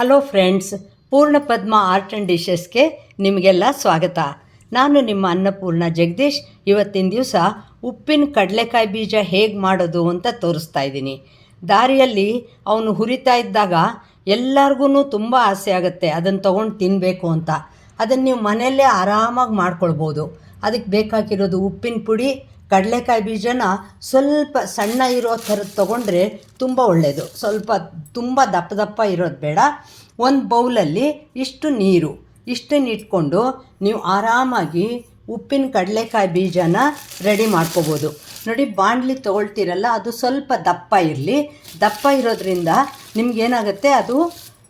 Hello friends, ಪೂರ್ಣ ಪದ್ಮ art and ಡಿಶಸ್ಗೆ ನಿಮಗೆಲ್ಲ ಸ್ವಾಗತ. ನಾನು ನಿಮ್ಮ ಅನ್ನಪೂರ್ಣ ಜಗದೀಶ್. ಇವತ್ತಿನ ದಿವಸ ಉಪ್ಪಿನ ಕಡಲೆಕಾಯಿ ಬೀಜ ಹೇಗೆ ಮಾಡೋದು ಅಂತ ತೋರಿಸ್ತಾ ಇದ್ದೀನಿ. ದಾರಿಯಲ್ಲಿ ಅವನು ಹುರಿತಾ ಇದ್ದಾಗ ಎಲ್ಲರಿಗೂ ತುಂಬ ಆಸೆ ಆಗುತ್ತೆ ಅದನ್ನು ತೊಗೊಂಡು ತಿನ್ನಬೇಕು ಅಂತ. ಅದನ್ನು ನೀವು ಮನೆಯಲ್ಲೇ ಆರಾಮಾಗಿ ಮಾಡ್ಕೊಳ್ಬೋದು. ಅದಕ್ಕೆ ಬೇಕಾಗಿರೋದು ಉಪ್ಪಿನ ಪುಡಿ ಕಡಲೆಕಾಯಿ ಬೀಜನ ಸ್ವಲ್ಪ ಸಣ್ಣ ಇರೋ ಥರದ್ದು ತೊಗೊಂಡ್ರೆ ತುಂಬ ಒಳ್ಳೆಯದು ಸ್ವಲ್ಪ ತುಂಬ ದಪ್ಪ ದಪ್ಪ ಇರೋದು ಬೇಡ. ಒಂದು ಬೌಲಲ್ಲಿ ಇಷ್ಟು ನೀರು, ಇಷ್ಟನ್ನು ಇಟ್ಕೊಂಡು ನೀವು ಆರಾಮಾಗಿ ಉಪ್ಪಿನ ಕಡಲೆಕಾಯಿ ಬೀಜನ ರೆಡಿ ಮಾಡ್ಕೋಬೋದು. ನೋಡಿ, ಬಾಣಲಿ ತೊಗೊಳ್ತೀರಲ್ಲ, ಅದು ಸ್ವಲ್ಪ ದಪ್ಪ ಇರಲಿ. ದಪ್ಪ ಇರೋದ್ರಿಂದ ನಿಮಗೇನಾಗುತ್ತೆ ಅದು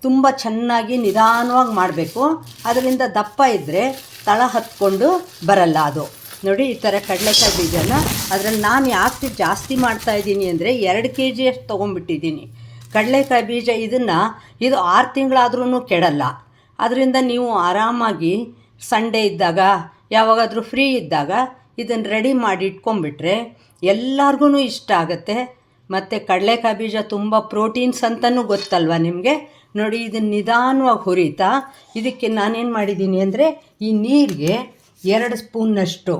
ತುಂಬ ಚೆನ್ನಾಗಿ ನಿಧಾನವಾಗಿ ಮಾಡಬೇಕು. ಅದರಿಂದ ದಪ್ಪ ಇದ್ದರೆ ತಳ ಹತ್ಕೊಂಡು ಬರಲ್ಲ ಅದು. ನೋಡಿ, ಈ ಥರ ಕಡಲೆಕಾಯಿ ಬೀಜನ. ಅದರಲ್ಲಿ ನಾನು ಯಾಕೆ ಜಾಸ್ತಿ ಮಾಡ್ತಾ ಇದ್ದೀನಿ ಅಂದರೆ ಎರಡು ಕೆ ಜಿಯಷ್ಟು ತೊಗೊಂಡ್ಬಿಟ್ಟಿದ್ದೀನಿ. ಕಡಲೆಕಾಯಿ ಬೀಜ ಇದನ್ನು ಇದು ಆರು ತಿಂಗಳಾದ್ರೂ ಕೆಡಲ್ಲ. ಅದರಿಂದ ನೀವು ಆರಾಮಾಗಿ ಸಂಡೇ ಇದ್ದಾಗ, ಯಾವಾಗಾದರೂ ಫ್ರೀ ಇದ್ದಾಗ ಇದನ್ನು ರೆಡಿ ಮಾಡಿ ಇಟ್ಕೊಂಡ್ಬಿಟ್ರೆ ಎಲ್ಲರಿಗೂ ಇಷ್ಟ ಆಗುತ್ತೆ. ಮತ್ತು ಕಡಲೆಕಾಯಿ ಬೀಜ ತುಂಬ ಪ್ರೋಟೀನ್ಸ್ ಅಂತಲೂ ಗೊತ್ತಲ್ವ ನಿಮಗೆ? ನೋಡಿ ಇದನ್ನು ನಿಧಾನವಾಗಿ ಹುರಿತಾ, ಇದಕ್ಕೆ ನಾನೇನು ಮಾಡಿದ್ದೀನಿ ಅಂದರೆ ಈ ನೀರಿಗೆ ಎರಡು ಸ್ಪೂನ್ನಷ್ಟು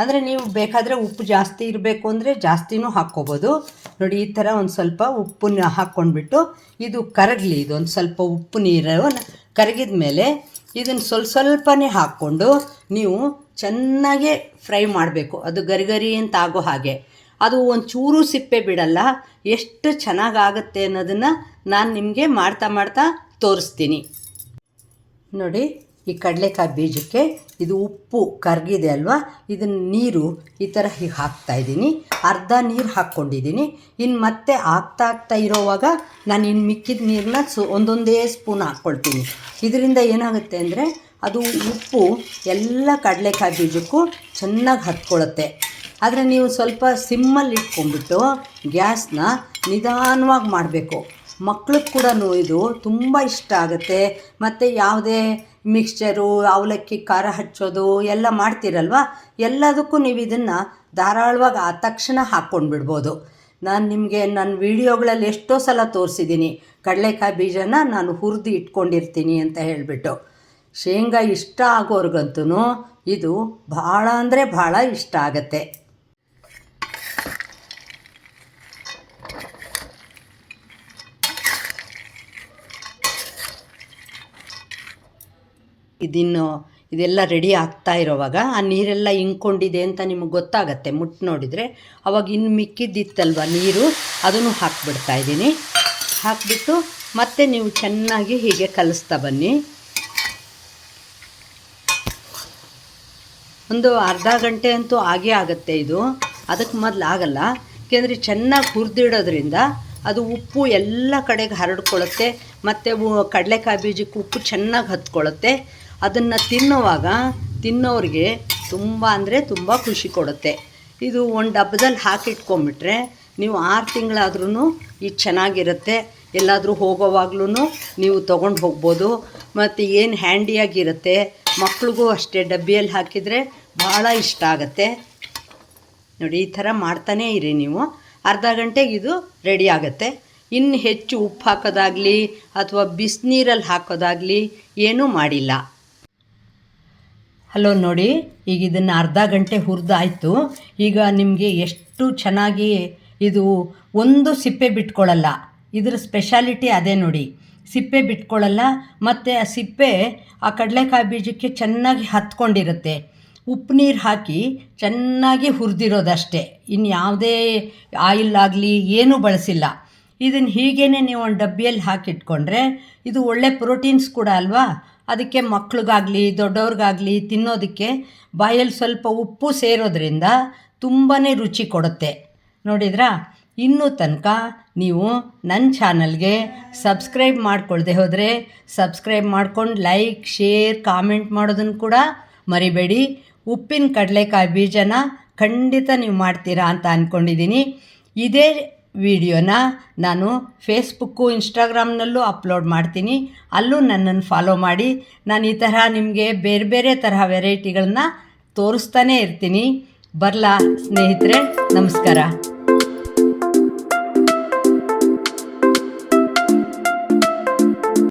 ಅಂದರೆ ನೀವು ಬೇಕಾದರೆ ಉಪ್ಪು ಜಾಸ್ತಿ ಇರಬೇಕು ಅಂದರೆ ಜಾಸ್ತಿನೂ ಹಾಕ್ಕೋಬೋದು. ನೋಡಿ, ಈ ಥರ ಒಂದು ಸ್ವಲ್ಪ ಉಪ್ಪನ್ನ ಹಾಕ್ಕೊಂಡ್ಬಿಟ್ಟು ಇದು ಕರಗಲಿ ಇದು ಒಂದು ಸ್ವಲ್ಪ ಉಪ್ಪು ನೀರು ಕರಗಿದ ಮೇಲೆ ಇದನ್ನು ಸ್ವಲ್ಪ ಸ್ವಲ್ಪನೇ ಹಾಕ್ಕೊಂಡು ನೀವು ಚೆನ್ನಾಗೇ ಫ್ರೈ ಮಾಡಬೇಕು. ಅದು ಗರಿ ಗರಿ ಅಂತ ಆಗೋ ಹಾಗೆ. ಅದು ಒಂಚೂರು ಸಿಪ್ಪೆ ಬಿಡಲ್ಲ, ಎಷ್ಟು ಚೆನ್ನಾಗಾಗುತ್ತೆ ಅನ್ನೋದನ್ನು ನಾನು ನಿಮಗೆ ಮಾಡ್ತಾ ಮಾಡ್ತಾ ತೋರಿಸ್ತೀನಿ. ನೋಡಿ, ಈ ಕಡಲೆಕಾಯಿ ಬೀಜಕ್ಕೆ ಇದು ಉಪ್ಪು ಕರಗಿದೆ ಅಲ್ವಾ? ಇದನ್ನು ನೀರು ಈ ಥರ ಹೀಗೆ ಹಾಕ್ತಾ ಇದ್ದೀನಿ. ಅರ್ಧ ನೀರು ಹಾಕ್ಕೊಂಡಿದ್ದೀನಿ. ಇನ್ನು ಮತ್ತೆ ಆಗ್ತಾ ಆಗ್ತಾ ಇರೋವಾಗ ನಾನು ಇನ್ನು ಮಿಕ್ಕಿದ ನೀರನ್ನ ಸು ಒಂದೊಂದೇ ಸ್ಪೂನ್ ಹಾಕ್ಕೊಳ್ತೀನಿ ಇದರಿಂದ ಏನಾಗುತ್ತೆ ಅಂದರೆ ಅದು ಉಪ್ಪು ಎಲ್ಲ ಕಡಲೆಕಾಯಿ ಬೀಜಕ್ಕೂ ಚೆನ್ನಾಗಿ ಹತ್ಕೊಳ್ಳುತ್ತೆ ಆದರೆ ನೀವು ಸ್ವಲ್ಪ ಸಿಮ್ಮಲ್ಲಿ ಇಟ್ಕೊಂಡ್ಬಿಟ್ಟು ಗ್ಯಾಸ್ನ ನಿಧಾನವಾಗಿ ಮಾಡಬೇಕು. ಮಕ್ಳಿಗೆ ಕೂಡ ಇದು ತುಂಬ ಇಷ್ಟ ಆಗುತ್ತೆ. ಮತ್ತು ಯಾವುದೇ ಮಿಕ್ಸ್ಚರು ಅವಲಕ್ಕಿ, ಖಾರ ಹಚ್ಚೋದು ಎಲ್ಲ ಮಾಡ್ತೀರಲ್ವ? ಎಲ್ಲದಕ್ಕೂ ನೀವು ಇದನ್ನು ಧಾರಾಳವಾಗಿ ಆ ತಕ್ಷಣ ಹಾಕ್ಕೊಂಡು ಬಿಡ್ಬೋದು ನಾನು ನಿಮಗೆ ನನ್ನ ವೀಡಿಯೋಗಳಲ್ಲಿ ಎಷ್ಟೋ ಸಲ ತೋರಿಸಿದ್ದೀನಿ. ಕಡಲೆಕಾಯಿ ಬೀಜನ ನಾನು ಹುರಿದು ಇಟ್ಕೊಂಡಿರ್ತೀನಿ ಅಂತ ಹೇಳಿಬಿಟ್ಟು. ಶೇಂಗಾ ಇಷ್ಟ ಆಗೋರ್ಗಂತೂ ಇದು ಭಾಳ ಅಂದರೆ ಭಾಳ ಇಷ್ಟ ಆಗತ್ತೆ. ಇದಿನ್ನು ಇದೆಲ್ಲ ರೆಡಿ ಆಗ್ತಾ ಇರೋವಾಗ ಆ ನೀರೆಲ್ಲ ಇಂಕೊಂಡಿದೆ ಅಂತ ನಿಮಗೆ ಗೊತ್ತಾಗತ್ತೆ ಮುಟ್ಟು ನೋಡಿದರೆ. ಅವಾಗ ಇನ್ನು ಮಿಕ್ಕಿದ್ದಿತ್ತಲ್ವ ನೀರು? ಅದನ್ನು ಹಾಕ್ಬಿಡ್ತಾ ಇದ್ದೀನಿ. ಹಾಕಿಬಿಟ್ಟು ಮತ್ತೆ ನೀವು ಚೆನ್ನಾಗಿ ಹೀಗೆ ಕಲಿಸ್ತಾ ಬನ್ನಿ. ಒಂದು ಅರ್ಧ ಗಂಟೆ ಅಂತೂ ಆಗೇ ಆಗುತ್ತೆ ಇದು. ಅದಕ್ಕೆ ಮೊದಲು ಆಗಲ್ಲ. ಏಕೆಂದರೆ ಚೆನ್ನಾಗಿ ಹುರಿದಿಡೋದ್ರಿಂದ ಅದು ಉಪ್ಪು ಎಲ್ಲ ಕಡೆಗೆ ಹರಡ್ಕೊಳ್ಳುತ್ತೆ. ಮತ್ತು ಕಡಲೆಕಾಯಿ ಬೀಜಕ್ಕೆ ಉಪ್ಪು ಚೆನ್ನಾಗಿ ಹತ್ಕೊಳ್ಳುತ್ತೆ. ಅದನ್ನು ತಿನ್ನುವಾಗ ತಿನ್ನೋರಿಗೆ ತುಂಬ ಅಂದರೆ ತುಂಬ ಖುಷಿ ಕೊಡುತ್ತೆ. ಇದು ಒಂದು ಡಬ್ಬದಲ್ಲಿ ಹಾಕಿಟ್ಕೊಂಬಿಟ್ರೆ ನೀವು ಆರು ತಿಂಗಳಾದ್ರೂ ಇದು ಚೆನ್ನಾಗಿರುತ್ತೆ. ಎಲ್ಲಾದರೂ ಹೋಗೋವಾಗ್ಲೂ ನೀವು ತೊಗೊಂಡು ಹೋಗ್ಬೋದು. ಮತ್ತು ಏನು ಹ್ಯಾಂಡಿಯಾಗಿರುತ್ತೆ ಮಕ್ಳಿಗೂ ಅಷ್ಟೇ ಡಬ್ಬಿಯಲ್ಲಿ ಹಾಕಿದರೆ ಭಾಳ ಇಷ್ಟ ಆಗುತ್ತೆ. ನೋಡಿ, ಈ ಥರ ಮಾಡ್ತಾನೇ ಇರಿ ನೀವು. ಅರ್ಧ ಗಂಟೆಗೆ ಇದು ರೆಡಿ ಆಗುತ್ತೆ. ಇನ್ನು ಹೆಚ್ಚು ಉಪ್ಪು ಹಾಕೋದಾಗಲಿ ಅಥವಾ ಬಿಸಿನೀರಲ್ಲಿ ಹಾಕೋದಾಗಲಿ ಏನೂ ಮಾಡಿಲ್ಲ. ಹಲೋ ನೋಡಿ, ಈಗ ಇದನ್ನು ಅರ್ಧ ಗಂಟೆ ಹುರಿದಾಯಿತು. ಈಗ ನಿಮಗೆ ಎಷ್ಟು ಚೆನ್ನಾಗಿ ಇದು ಒಂದು ಸಿಪ್ಪೆ ಬಿಟ್ಕೊಳ್ಳಲ್ಲ. ಇದರ ಸ್ಪೆಷಾಲಿಟಿ ಅದೇ ನೋಡಿ. ಸಿಪ್ಪೆ ಬಿಟ್ಕೊಳ್ಳಲ್ಲ, ಮತ್ತು ಆ ಸಿಪ್ಪೆ ಆ ಕಡಲೆಕಾಯಿ ಬೀಜಕ್ಕೆ ಚೆನ್ನಾಗಿ ಹತ್ಕೊಂಡಿರುತ್ತೆ. ಉಪ್ಪು ನೀರು ಹಾಕಿ ಚೆನ್ನಾಗಿ ಹುರಿದಿರೋದಷ್ಟೇ. ಇನ್ನು ಯಾವುದೇ ಆಯಿಲ್ ಆಗಲಿ, ಏನೂ ಬಳಸಿಲ್ಲ. ಇದನ್ನು ಹೀಗೇ ನೀವು ಒಂದು ಡಬ್ಬಿಯಲ್ಲಿ ಹಾಕಿಟ್ಕೊಂಡ್ರೆ, ಇದು ಒಳ್ಳೆ ಪ್ರೋಟೀನ್ಸ್ ಕೂಡ ಅಲ್ವಾ? ಅದಕ್ಕೆ ಮಕ್ಳಿಗಾಗಲಿ, ದೊಡ್ಡವ್ರಿಗಾಗಲಿ ತಿನ್ನೋದಕ್ಕೆ ಬಾಯಲ್ಲಿ ಸ್ವಲ್ಪ ಉಪ್ಪು ಸೇರೋದ್ರಿಂದ ತುಂಬಾ ರುಚಿ ಕೊಡುತ್ತೆ. ನೋಡಿದ್ರಾ? ಇನ್ನೂ ತನಕ ನೀವು ನನ್ನ ಚಾನಲ್ಗೆ ಸಬ್ಸ್ಕ್ರೈಬ್ ಮಾಡ್ಕೊಳ್ದೆ ಹೋದರೆ ಸಬ್ಸ್ಕ್ರೈಬ್ ಮಾಡ್ಕೊಂಡು ಲೈಕ್, ಶೇರ್, ಕಾಮೆಂಟ್ ಮಾಡೋದನ್ನು ಕೂಡ ಮರಿಬೇಡಿ. ಉಪ್ಪಿನ ಕಡಲೆಕಾಯಿ ಬೀಜನ ಖಂಡಿತ ನೀವು ಮಾಡ್ತೀರಾ ಅಂತ ಅಂದ್ಕೊಂಡಿದ್ದೀನಿ ಇದೇ ವಿಡಿಯೋನ ನಾನು ಫೇಸ್ಬುಕ್ಕು ಇನ್ಸ್ಟಾಗ್ರಾಮ್ನಲ್ಲೂ ಅಪ್ಲೋಡ್ ಮಾಡ್ತೀನಿ. ಅಲ್ಲೂ ನನ್ನನ್ನು ಫಾಲೋ ಮಾಡಿ. ನಾನು ಈ ತರಹ ನಿಮಗೆ ಬೇರೆ ಬೇರೆ ತರಹ ವೆರೈಟಿಗಳನ್ನ ತೋರಿಸ್ತಾನೇ ಇರ್ತೀನಿ. ಬರಲಾ ಸ್ನೇಹಿತರೆ, ನಮಸ್ಕಾರ.